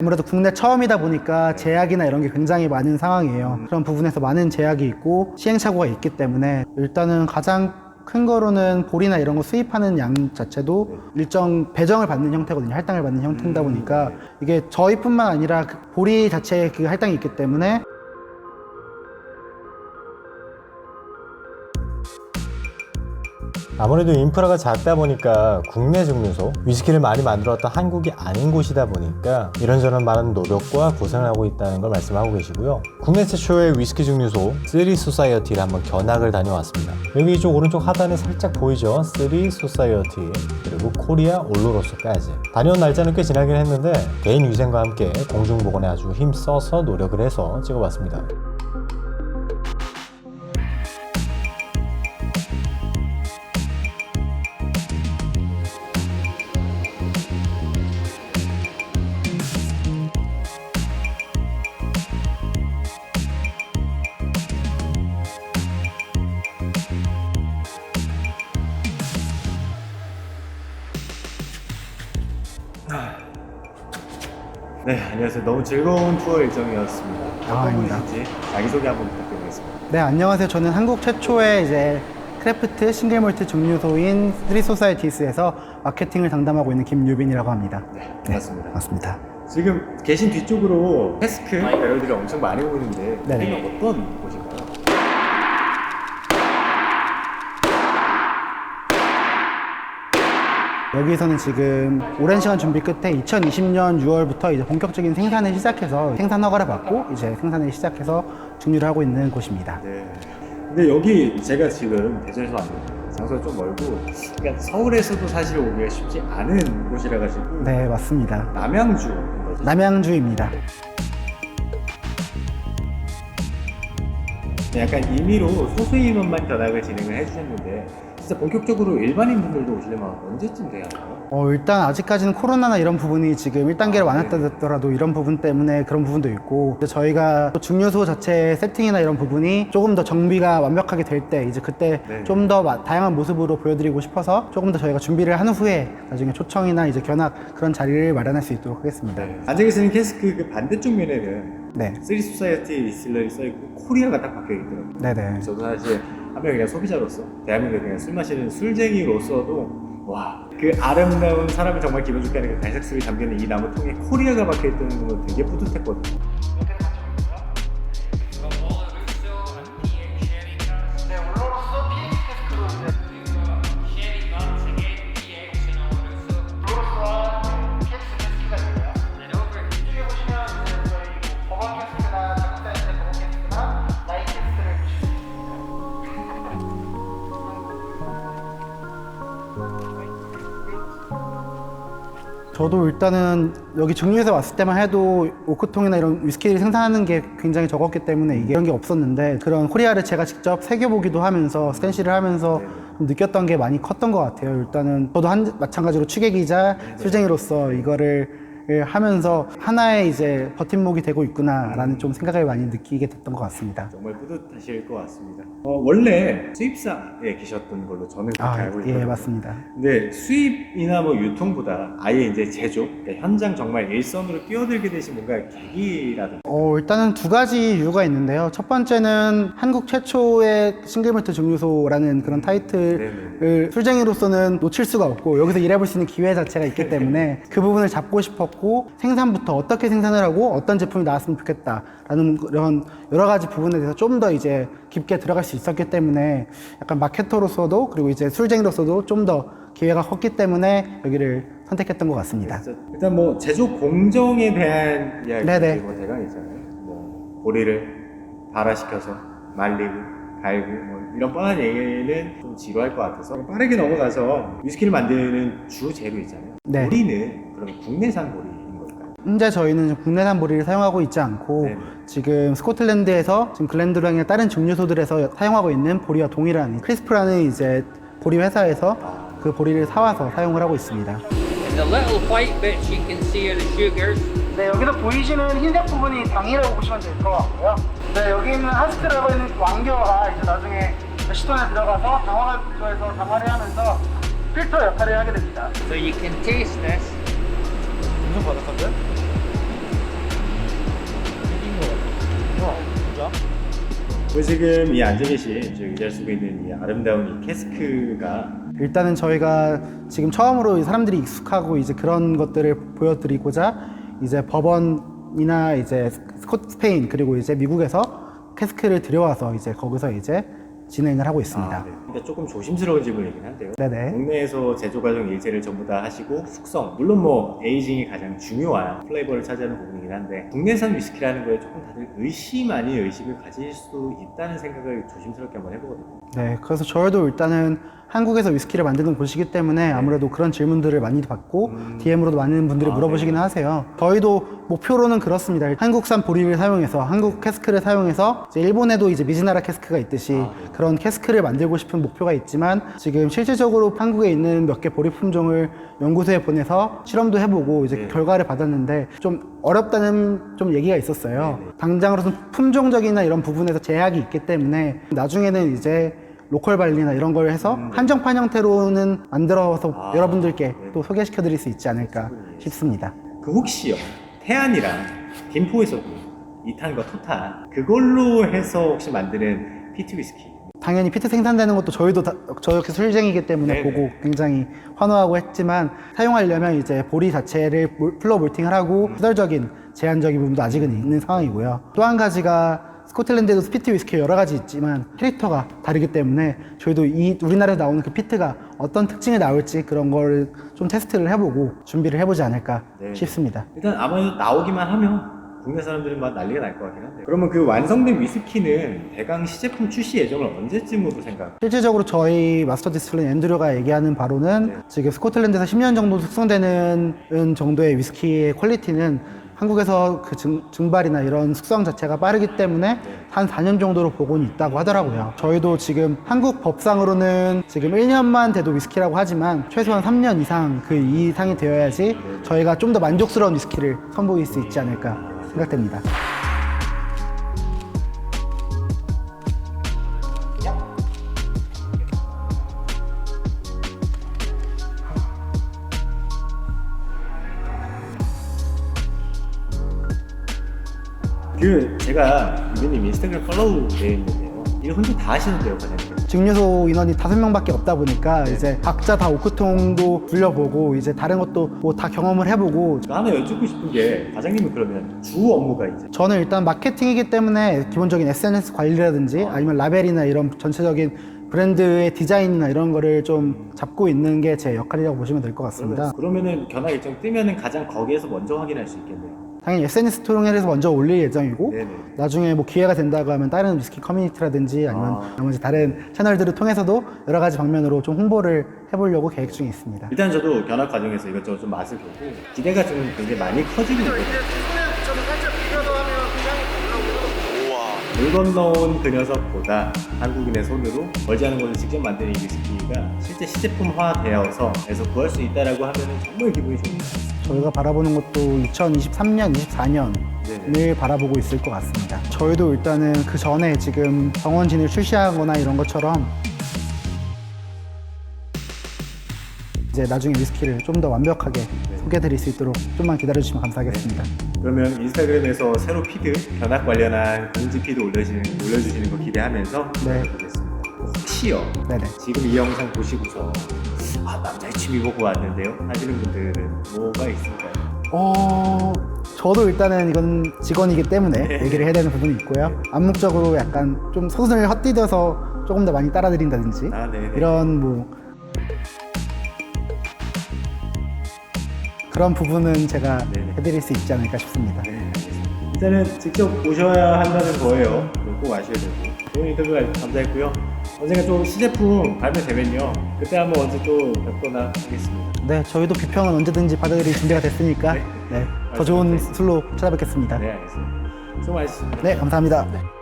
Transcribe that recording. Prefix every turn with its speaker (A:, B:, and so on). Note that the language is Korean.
A: 아무래도 국내 처음이다 보니까 제약이나 이런 게 굉장히 많은 상황이에요. 그런 부분에서 많은 제약이 있고 시행착오가 있기 때문에 일단은 가장 큰 거로는 볼이나 이런 거 수입하는 양 자체도 일정 배정을 받는 형태거든요. 할당을 받는 형태이다 보니까 이게 저희뿐만 아니라 그 보리 자체에 그 할당이 있기 때문에
B: 아무래도 인프라가 작다 보니까 국내 증류소, 위스키를 많이 만들었던 한국이 아닌 곳이다 보니까 이런저런 많은 노력과 고생을 하고 있다는 걸 말씀하고 계시고요. 국내 최초의 위스키 증류소 쓰리 소사이어티를 한번 견학을 다녀왔습니다. 여기 이쪽 오른쪽 하단에 살짝 보이죠? 쓰리 소사이어티 그리고 코리아 올로로스까지 다녀온 날짜는 꽤 지나긴 했는데 개인 위생과 함께 공중보건에 아주 힘써서 노력을 해서 찍어봤습니다.
C: 네, 안녕하세요. 너무 즐거운 투어 일정이었습니다.
A: 아, 아닙니다.
C: 분이신지 자기소개 한번 부탁드리겠습니다.
A: 네 안녕하세요. 저는 한국 최초의 이제 크래프트 싱글몰트 증류소인 쓰리소사이티스에서 마케팅을 담당하고 있는 김유빈이라고 합니다.
C: 네, 반갑습니다.
A: 맞습니다.
C: 지금 계신 뒤쪽으로 패스크 배럴들이 엄청 많이 보이는데
A: 네네.
C: 여기는 어떤 곳인가요?
A: 여기서는 지금 오랜 시간 준비 끝에 2020년 6월부터 이제 본격적인 생산을 시작해서 생산 허가를 받고 이제 생산을 시작해서 증류를 하고 있는 곳입니다.
C: 네. 근데 여기 제가 지금 대전에서 왔는데 장소가 좀 멀고 그러니까 서울에서도 사실 오기가 쉽지 않은 곳이라 가지고
A: 네, 맞습니다.
C: 남양주 거죠?
A: 남양주입니다.
C: 네, 약간 임의로 소수 인원만 견학을 진행을 해주셨는데 진짜 본격적으로 일반인 분들도 오시려면 언제쯤 돼야 할까요?
A: 어, 일단 아직까지는 코로나나 이런 부분이 지금 1단계를 완화됐더라도 이런 부분 때문에 그런 부분도 있고 이제 저희가 또 중요소 자체 세팅이나 이런 부분이 조금 더 정비가 완벽하게 될 때 이제 그때
C: 네.
A: 좀 더 다양한 모습으로 보여드리고 싶어서 조금 더 저희가 준비를 한 후에 나중에 초청이나 이제 견학 그런 자리를 마련할 수 있도록 하겠습니다.
C: 앉아 계시는 캐스크 그 반대쪽 면에는
A: 네.
C: 쓰리 소사이어티 디스틸러리 써있고 코리아가 딱 박혀 있더라고요.
A: 네네.
C: 저도 사실 한명 그냥 소비자로서 대한민국에 그냥 술 마시는 술쟁이로서도 와 그 아름다운 사람을 정말 기분 좋게 하는 그 달색 술이 담겨있는 이 나무 통에 코리아가 박혀 있다는 건 되게 뿌듯했거든요.
A: 저도 일단은 여기 증류에서 왔을 때만 해도 오크통이나 이런 위스키를 생산하는 게 굉장히 적었기 때문에 이게 이런 게 없었는데 그런 코리아를 제가 직접 새겨보기도 하면서 스텐시를 하면서 좀 느꼈던 게 많이 컸던 것 같아요. 일단은 저도 한 마찬가지로 취객이자 술쟁이로서 이거를 하면서 하나의 이제 버팀목이 되고 있구나라는 좀 생각을 많이 느끼게 됐던 것 같습니다.
C: 정말 뿌듯하실 것 같습니다. 어, 원래 수입사에 계셨던 걸로 저는 그렇게
A: 아,
C: 알고 있거든요.
A: 예, 맞습니다.
C: 근데 수입이나 뭐 유통보다 아예 이제 제조, 그러니까 현장 정말 일선으로 뛰어들게 되신 뭔가 계기라든가
A: 어, 일단은 두 가지 이유가 있는데요. 첫 번째는 한국 최초의 싱글몰트 증류소라는 그런 타이틀을 술쟁이로서는 놓칠 수가 없고 여기서 일해볼 수 있는 기회 자체가 있기 때문에 그 부분을 잡고 싶었고 생산부터 어떻게 생산을 하고 어떤 제품이 나왔으면 좋겠다라는 그런 여러 가지 부분에 대해서 좀 더 이제 깊게 들어갈 수 있었기 때문에 약간 마케터로서도 그리고 이제 술쟁이로서도 좀 더 기회가 컸기 때문에 여기를 선택했던 것 같습니다.
C: 그래서 일단 뭐 제조 공정에 대한 이야기
A: 네네.
C: 뭐 대강 있잖아요. 뭐 보리를 발화시켜서 말리고 갈고 뭐 이런 뻔한 얘기는 좀 지루할 것 같아서 빠르게 넘어가서 위스키를 만드는 주 재료 있잖아요.
A: 네.
C: 보리는 그러면 국내산 걸까요?
A: 현재 저희는 국내산 보리를 사용하고 있지 않고
C: 네네.
A: 지금 스코틀랜드에서 지금 글렌드랑의 다른 증류소들에서 사용하고 있는 보리와 동일한 크리스프라는 이제 보리 회사에서 그 보리를 사와서 사용을 하고 있습니다.
D: And the little white bits you can see are the sugars.
A: 네, 여기서 보이시는 흰색 부분이 당이라고 보시면 될 것 같고요. 네, 여기 있는 하스크라고 있는 왕겨가 이제 나중에 시톤에 들어가서 당화가에서 당화를 하면서 필터 역할을 하게 됩니다.
D: So you can taste this.
C: 같은데? 이긴 거 같아. 야, 어, 진짜? 그 지금 이 앉아 계신 지금 의자를 쓰고 있는 이 아름다운 이 캐스크가
A: 일단은 저희가 지금 처음으로 사람들이 익숙하고 이제 그런 것들을 보여드리고자 이제 법원이나 이제 스코 스페인 그리고 이제 미국에서 캐스크를 들여와서 이제 거기서 이제 진행을 하고 있습니다.
C: 아, 네. 그러니까 조금 조심스러운 질문이긴 한데요.
A: 네네.
C: 국내에서 제조 과정 일제를 전부 다 하시고 숙성 물론 뭐 에이징이 가장 중요한 플레이버를 차지하는 부분이긴 한데 국내산 위스키라는 거에 조금 다들 의심 아닌 의심을 가질 수도 있다는 생각을 조심스럽게 한번 해보거든요.
A: 네, 그래서 저희도 일단은 한국에서 위스키를 만드는 곳이기 때문에 아무래도 그런 질문들을 많이 받고 DM으로도 많은 분들이
C: 아,
A: 물어보시기는 하세요. 저희도 목표로는 그렇습니다. 한국산 보리를 사용해서 한국 캐스크를 사용해서 이제 일본에도 이제 미즈나라 캐스크가 있듯이
C: 아, 네.
A: 그런 캐스크를 만들고 싶은 목표가 있지만 지금 실질적으로 한국에 있는 몇 개 보리 품종을 연구소에 보내서 실험도 해보고 이제
C: 네.
A: 결과를 받았는데 좀 어렵다는 좀 얘기가 있었어요.
C: 네,
A: 당장으로서 품종적이나 이런 부분에서 제약이 있기 때문에 나중에는 이제 로컬 발리나 이런 걸 해서 한정판 형태로는 만들어서
C: 음, 아,
A: 여러분들께
C: 네.
A: 또 소개시켜 드릴 수 있지 않을까 싶습니다.
C: 그 혹시요 태안이랑 김포에서도 이탄과 토탄 그걸로 해서 혹시 만드는 피트 위스키
A: 당연히 피트 생산되는 것도 저희도 다, 저렇게 술쟁이기 때문에
C: 네네.
A: 보고 굉장히 환호하고 했지만 사용하려면 이제 보리 자체를 몰- 플로 몰팅을 하고 후설적인 제한적인 부분도 아직은 있는 상황이고요. 또 한 가지가 스코틀랜드에도 스피트 위스키 여러 가지 있지만 캐릭터가 다르기 때문에 저희도 이 우리나라에 나오는 그 피트가 어떤 특징이 나올지 그런 걸 좀 테스트를 해보고 준비를 해보지 않을까
C: 네.
A: 싶습니다.
C: 일단 아마 나오기만 하면 국내 사람들은 막 난리가 날 것 같긴 한데 그러면 그 완성된 위스키는 대강 시제품 출시 예정을 언제쯤으로 생각?
A: 실질적으로 저희 마스터 디스플레이 앤드류가 얘기하는 바로는
C: 네.
A: 지금 스코틀랜드에서 10년 정도 숙성되는 정도의 위스키의 퀄리티는 한국에서 그 증, 증발이나 이런 숙성 자체가 빠르기 때문에 한 4년 정도로 보고는 있다고 하더라고요. 저희도 지금 한국 법상으로는 지금 1년만 돼도 위스키라고 하지만 최소한 3년 이상 그 이상이 되어야지 저희가 좀 더 만족스러운 위스키를 선보일 수 있지 않을까 생각됩니다.
C: 그 제가 유빈님 인스타그램 팔로우 되어 있는데요 이거 혼자 다 하시는데요 과장님
A: 증류소 인원이 다섯 명밖에 없다 보니까 이제 각자 다 오크통도 불려보고 이제 다른 것도 뭐 다 경험을 해보고.
C: 저 하나 여쭙고 싶은 게 과장님은 그러면 주 업무가 이제
A: 저는 일단 마케팅이기 때문에 기본적인 SNS 관리라든지 아니면 라벨이나 이런 전체적인 브랜드의 디자인이나 이런 거를 좀 잡고 있는 게 제 역할이라고 보시면 될 것 같습니다.
C: 그러면은 견학 일정 뜨면은 가장 거기에서 먼저 확인할 수 있겠네요
A: 당연히 SNS 통해서 먼저 올릴 예정이고
C: 네네
A: 나중에 뭐 기회가 된다고 하면 다른 위스키 커뮤니티라든지 아니면
C: 아.
A: 나머지 다른 채널들을 통해서도 여러 가지 방면으로 좀 홍보를 해보려고 계획 중에 있습니다.
C: 일단 저도 견학 과정에서 이것저것 좀 맛을 보고 기대가 좀 굉장히 많이 커지고 있거든요 물 건너온 그 녀석보다 한국인의 손으로 멀지 않은 곳에 직접 만든 이 위스키가 실제 시제품화 되어서 에서 구할 수 있다라고 하면 정말 기분이 좋습니다.
A: 저희가 바라보는 것도 2023년, 24년을
C: 네네.
A: 바라보고 있을 것 같습니다. 저희도 일단은 그 전에 지금 정원 진을 출시하거나 이런 것처럼 이제 나중에 위스키를 좀 더 완벽하게 소개해드릴 수 있도록 좀만 기다려주시면 감사하겠습니다.
C: 그러면 인스타그램에서 새로 피드, 견학 관련한 공지 피드 올려주시는, 올려주시는 거 기대하면서
A: 네.
C: 보겠습니다. 혹시요
A: 네네.
C: 지금 이 영상 보시고서 아 남자의 취미 보고 왔는데요 하시는 분들은 뭐가 있을까요?
A: 어, 저도 일단은 이건 직원이기 때문에
C: 네.
A: 얘기를 해야 되는 부분이 있고요. 암묵적으로 약간 좀 소순을 헛디뎌서 조금 더 많이 따라드린다든지
C: 아, 네네.
A: 이런 뭐 그런 부분은 제가
C: 네네.
A: 해드릴 수 있지 않을까 싶습니다.
C: 네. 일단은 직접 오셔야 한다는 거예요. 꼭 아셔야 되고. 좋은 인터뷰 감사했고요. 언젠가 또 시제품 발매되면요. 그때 한번 언제 또 뵙거나 하겠습니다.
A: 네, 저희도 비평은 언제든지 받아들일 준비가 됐으니까
C: 네.
A: 네, 더 좋은 술로 찾아뵙겠습니다.
C: 네, 알겠습니다. 수고 많으셨습니다.
A: 네, 감사합니다.